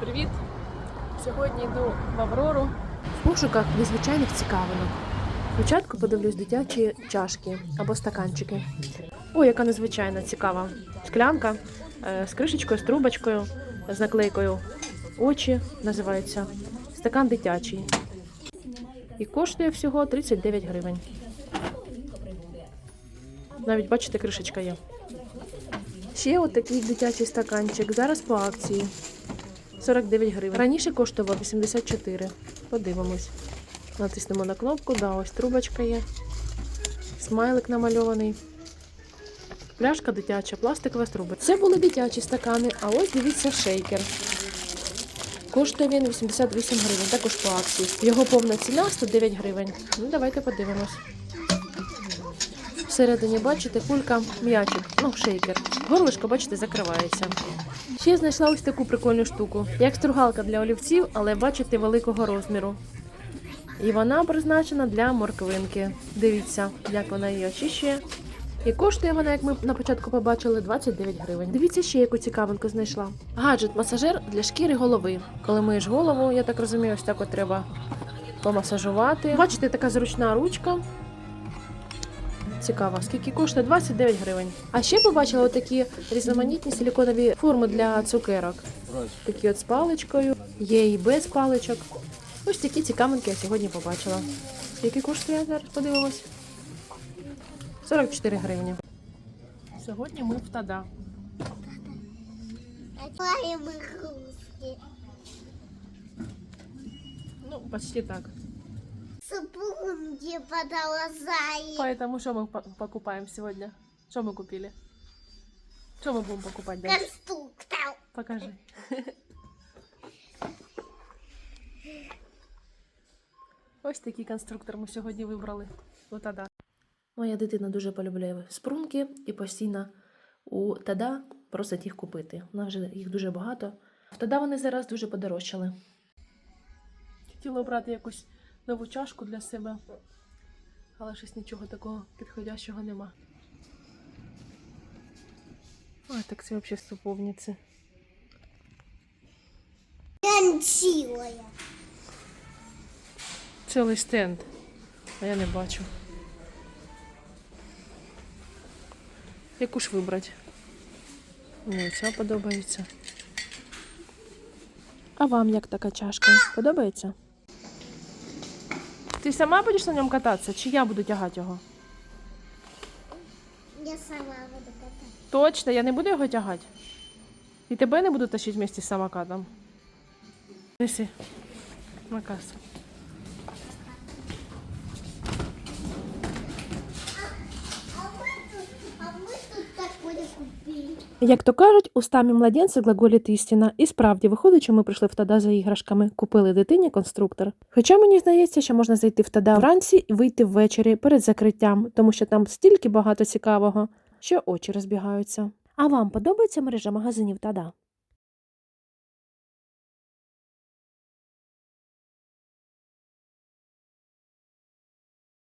Привіт! Сьогодні йду в Аврору. В пошуках незвичайних цікавинок. Спочатку подивлюсь дитячі чашки або стаканчики. О, яка незвичайна, цікава. Склянка е, з кришечкою, з трубочкою, з наклейкою. Очі називається. Стакан дитячий. І коштує всього 39 гривень. Навіть бачите, кришечка є. Ще от такий дитячий стаканчик. Зараз по акції. 49 гривень. Раніше коштував 84. Подивимось. Натиснемо на кнопку, да, ось трубочка є. Смайлик намальований. Пляшка дитяча, пластикова труба. Це були дитячі стакани, а ось дивіться шейкер. Коштує він 88 гривень, також по акції. Його повна ціна 109 гривень. Ну, давайте подивимось. Всередині, бачите, кулька м'ячик, ну, шейкер. Горлишко, бачите, закривається. Ще знайшла ось таку прикольну штуку, як стругалка для олівців, але бачите, великого розміру. І вона призначена для морквинки. Дивіться, як вона її очищує. І коштує вона, як ми на початку побачили, 29 гривень. Дивіться, ще яку цікавинку знайшла. Гаджет-масажер для шкіри голови. Коли миєш голову, я так розумію, ось так от треба помасажувати. Бачите, така зручна ручка. Цікаво, скільки коштує 29 гривень. А ще побачила отакі різноманітні силіконові форми для цукерок. Такі от з паличкою, є і без паличок. Ось такі цікавинки я сьогодні побачила. Скільки коштує зараз? Подивимось. 44 гривні. Сьогодні ми в Тада. Ну, почти так Супунги подолазай. Поэтому что мы по- покупаем сегодня? Что мы купили? Что мы будем покупать дальше? Конструктор. Покажи. Ось такий конструктор ми сьогодні вибрали. У Тада. Моя дитина дуже полюбляє спрунки і постійно у Тада просить їх купити. У нас вже їх дуже багато. В Тада вони зараз дуже подорожчали. Хотіла обрати якусь нову чашку для себе, але щось нічого такого підходящого нема. Ой, так це взагалі суповниці. Кончилая. Цілий стенд. А я не бачу. Яку ж вибрати? Мені ця подобається. А вам як така чашка? Подобається? Ти сама будеш на ньому кататися, чи я буду тягати його? Я сама буду катать. Точно, я не буду його тягати. І тебе не буду тащити вместе з самокатом. Неси. На касу. А мы тут, а мы тут такое купили. Як то кажуть, устами младенця глаголіт істина. І справді, виходить, що ми прийшли в Тада за іграшками, купили дитині конструктор. Хоча мені здається, що можна зайти в Тада вранці і вийти ввечері перед закриттям, тому що там стільки багато цікавого, що очі розбігаються. А вам подобається мережа магазинів Тада?